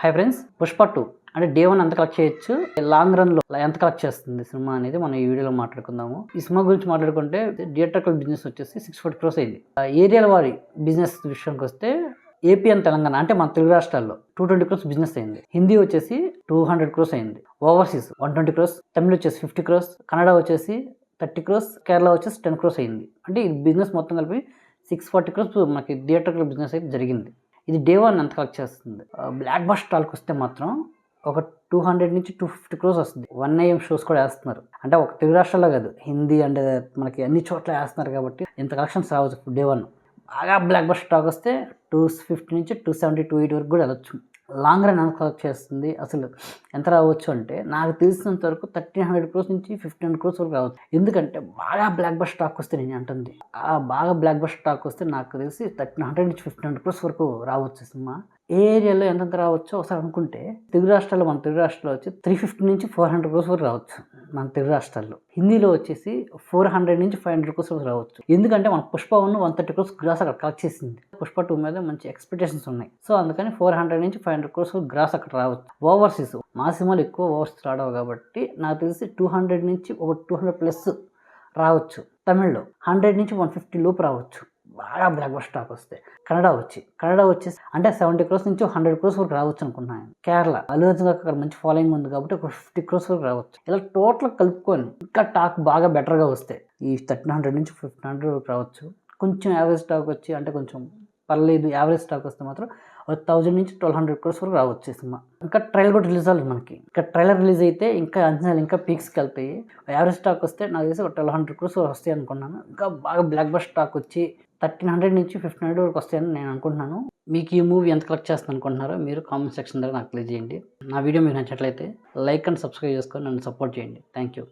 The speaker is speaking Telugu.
హై ఫ్రెండ్స్ పుష్ప టూ అంటే డే వన్ ఎంత కలెక్ట్ చేయొచ్చు? లాంగ్ రన్లో ఎంత కలెక్ట్ చేస్తుంది సినిమా అనేది మనం ఈ వీడియోలో మాట్లాడుకుందాము. ఈ సినిమా గురించి మాట్లాడుకుంటే థియేటర్కల్ బిజినెస్ వచ్చేసి సిక్స్ ఫార్టీ క్రోస్ అయింది. ఆ ఏరియాల వారి బిజినెస్ విషయానికి వస్తే ఏపీ అండ్ తెలంగాణ అంటే మన తెలుగు రాష్ట్రాల్లో టూ ట్వంటీ క్రోస్ బిజినెస్ అయింది. హిందీ వచ్చేసి టూ హండ్రెడ్ క్రోస్ అయింది. Overseas one twenty crores Tamil వచ్చేసి ఫిఫ్టీ క్రోస్ కన్నడ వచ్చేసి థర్టీ క్రోస్ కేరళ వచ్చేసి టెన్ క్రోస్ అయింది. అంటే ఈ బిజినెస్ మొత్తం కలిపి సిక్స్ ఫార్టీ క్రోస్ మనకి థియేటర్కల్ బిజినెస్ అయితే జరిగింది. ఇది డే వన్ ఎంత కలెక్ట్ చేస్తుంది. బ్లాక్ బస్ స్టాల్కి వస్తే మాత్రం ఒక టూ హండ్రెడ్ నుంచి టూ ఫిఫ్టీ క్రోస్ వస్తుంది. వన్ ఐఎం షోస్ కూడా వేస్తున్నారు. అంటే ఒక తెలుగు రాష్ట్రాల్లో కాదు హిందీ అండ్ మనకి అన్ని చోట్ల వేస్తున్నారు కాబట్టి ఇంత కలెక్షన్స్ రావచ్చు డే వన్. బాగా బ్లాక్ బస్ స్టాక్ వస్తే టూ ఫిఫ్టీ నుంచి టూ సెవెంటీ టూ ఎయిట్ వరకు కూడా వెళ్ళొచ్చు. లాంగ్ రన్ ఎంత కలెక్ట్ చేస్తుంది. అసలు ఎంత రావచ్చు అంటే నాకు తెలిసినంత వరకు థర్టీన్ హండ్రెడ్ క్రోస్ నుంచి ఫిఫ్టీన్ హండ్రెడ్ క్రోస్ వరకు రావచ్చు. ఎందుకంటే బాగా బ్లాక్ బస్ స్టాక్ వస్తే నేను అంటుంది. ఆ బాగా బ్లాక్ బస్ స్టాక్ వస్తే నాకు తెలిసి థర్టీన్ హండ్రెడ్ నుంచి ఫిఫ్టీన్ హండ్రెడ్ క్రోస్ వరకు రావచ్చు సినిమా. ఏ ఏరియాలో ఎంతెంత రావచ్చో ఒకసారి అనుకుంటే తెలుగు రాష్ట్రాల్లో మన తెలుగు రాష్ట్రాల్లో వచ్చి త్రీ ఫిఫ్టీ నుంచి ఫోర్ హండ్రెడ్ క్రోర్స్ వరకు రావచ్చు. మన తెలుగు రాష్ట్రాల్లో. హిందీలో వచ్చేసి ఫోర్ హండ్రెడ్ నుంచి ఫైవ్ హండ్రెడ్ క్రోస్ వరకు రావచ్చు. ఎందుకంటే మన Pushpa one one thirty crores gross అక్కడ కలెక్ట్ చేసింది. పుష్ప టూ మీద మంచి ఎక్స్పెక్టేషన్స్ ఉన్నాయి. సో అందుకని ఫోర్ హండ్రెడ్ నుంచి ఫైవ్ హండ్రెడ్ క్రోస్ గ్రాస్ అక్కడ రావచ్చు. ఓవర్సీస్ మా సినిమాలు ఎక్కువ ఓవర్సీస్ రావడం కాబట్టి నాకు తెలిసి టూ హండ్రెడ్ నుంచి ఒక టూ హండ్రెడ్ ప్లస్ రావచ్చు. తమిళ్ళో హండ్రెడ్ నుంచి వన్ ఫిఫ్టీ లోపు రావచ్చు. బాగా బ్లాక్ బస్ స్టాక్ వస్తే కన్నడ వచ్చి కన్నడ వచ్చేసి అంటే సెవెంటీ క్రోస్ నుంచి హండ్రెడ్ క్రోస్ వరకు రావచ్చు అనుకుంటున్నాను కేరళ అల్లు అర్జున్ అక్కడ మంచి ఫాలోయింగ్ ఉంది కాబట్టి ఒక ఫిఫ్టీ క్రోస్ వరకు రావచ్చు. ఇలా టోటల్ కలుపుకొని ఇంకా టాక్ బాగా బెటర్గా వస్తే ఈ థర్టీన్ హండ్రెడ్ నుంచి ఫిఫ్టీన్ హండ్రెడ్ వరకు రావచ్చు. కొంచెం యావరేజ్ స్టాక్ వచ్చి అంటే కొంచెం పర్లేదు యావరేజ్ స్టాక్ వస్తే మాత్రం ఒక థౌజండ్ నుంచి ట్వెల్వ్ హండ్రెడ్ క్రోస్ వరకు రావచ్చు సినిమా. ఇంకా ట్రైలర్ కూడా రిలీజ్ అవ్వాలి మనకి. ఇంకా ట్రైలర్ రిలీజ్ అయితే ఇంకా అంచనాలు ఇంకా పీక్స్కి వెళ్తాయి. యావరేజ్ స్టాక్ వస్తే నాకు తెలిసి ఒక ట్వెల్వ్ హండ్రెడ్ క్రోస్ వరకు వస్తాయి అనుకున్నాను. ఇంకా బాగా బ్లాక్ బస్ స్టాక్ వచ్చి థర్టీన్ హండ్రెడ్ నుంచి ఫిఫ్టీన్ హండ్రెడ్ వరకు వస్తాయని నేను అనుకుంటున్నాను. మీకు ఈ మూవీ ఎంత కలెక్ట్ చేస్తుంది అనుకుంటున్నారో మీరు కామెంట్ సెక్షన్ ద్వారా నాకు తెలియజేయండి. నా వీడియో మీకు నచ్చినట్లయితే లైక్ అండ్ సబ్స్క్రైబ్ చేసుకొని నన్ను సపోర్ట్ చేయండి. Thank you.